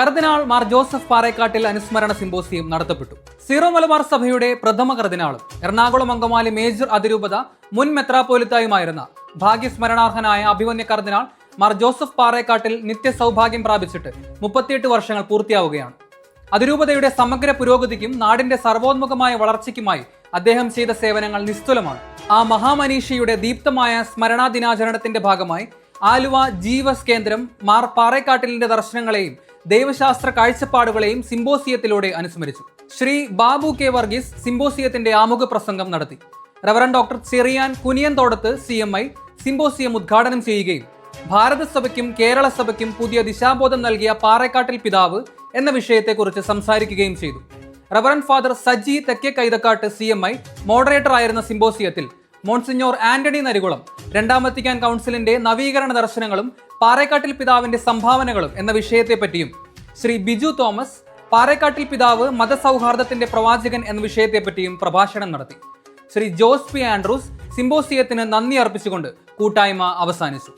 കർദിനാൾ Mar Joseph Parekkattil അനുസ്മരണ symposium നടത്തപ്പെട്ടു. Zero Malabar സഭയുടെ പ്രഥമ കർദിനാളും എറണാകുളം അങ്കമാലി മേജർ അതിരൂപത മുൻ മെത്രാപ്പോലിത്തായുമായിരുന്ന ഭാഗ്യസ്മരണാർഹനായ അഭിമന്യ കർദിനാൾ മാർ ജോസഫ് പാറേക്കാട്ടിൽ നിത്യ സൗഭാഗ്യം പ്രാപിച്ചിട്ട് മുപ്പത്തിയെട്ട് വർഷങ്ങൾ പൂർത്തിയാവുകയാണ്. അതിരൂപതയുടെ സമഗ്ര പുരോഗതിക്കും നാടിന്റെ സർവോന്മുഖമായ വളർച്ചയ്ക്കുമായി അദ്ദേഹം ചെയ്ത സേവനങ്ങൾ നിസ്തുലമാണ്. ആ മഹാമനീഷിയുടെ ദീപ്തമായ സ്മരണാ ദിനാചരണത്തിന്റെ ഭാഗമായി ആലുവ ജീവസ് കേന്ദ്രം മാർ പാറേക്കാട്ടിലിന്റെ ദർശനങ്ങളെയും ദൈവശാസ്ത്ര കാഴ്ചപ്പാടുകളെയും സിംബോസിയത്തിലൂടെ അനുസ്മരിച്ചു. ശ്രീ ബാബു കെ വർഗീസ് സിംബോസിയത്തിന്റെ ആമുഖ പ്രസംഗം നടത്തി. Reverend doctor Cherian Kuniyanthodath C M I symposium ഉദ്ഘാടനം ചെയ്യുകയും ഭാരതസഭയ്ക്കും കേരള സഭയ്ക്കും പുതിയ ദിശാബോധം നൽകിയ പാറേക്കാട്ടിൽ പിതാവ് എന്ന വിഷയത്തെക്കുറിച്ച് സംസാരിക്കുകയും ചെയ്തു. Reverend father Saji Thekke Kaithakkattu C M I സിംബോസിയത്തിൽ monsignor Antony Narikulam രണ്ടാം വത്തിക്കാൻ കൗൺസിലിന്റെ നവീകരണ ദർശനങ്ങളും പാറേക്കാട്ടിൽ പിതാവിന്റെ സംഭാവനകളും എന്ന വിഷയത്തെപ്പറ്റിയും ശ്രീ ബിജു തോമസ് പാറേക്കാട്ടിൽ പിതാവ് മതസൗഹാർദ്ദത്തിന്റെ പ്രവാചകൻ എന്ന വിഷയത്തെപ്പറ്റിയും പ്രഭാഷണം നടത്തി. ശ്രീ ജോസ് പി ആൻഡ്രൂസ് സിംബോസിയത്തിന് നന്ദി അർപ്പിച്ചുകൊണ്ട് കൂട്ടായ്മ അവസാനിച്ചു.